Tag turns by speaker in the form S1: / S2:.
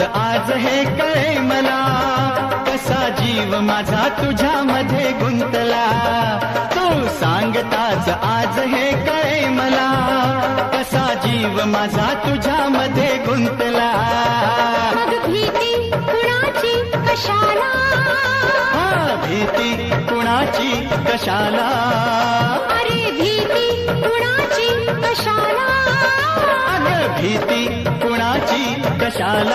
S1: सांगताच आज हे कळे मला कसा जीव माझा तुझ्यामध्ये गुंतला? तू सांगताच आज हे कळे मला कसा जीव माझा तुझ्यामध्ये गुंतला?
S2: भीती कुणाची कशाला?
S1: हा भीती कुणाची कशाला?
S2: अरे भीती कुणाची कशाला?
S1: अग भीती कुणाची कशाला?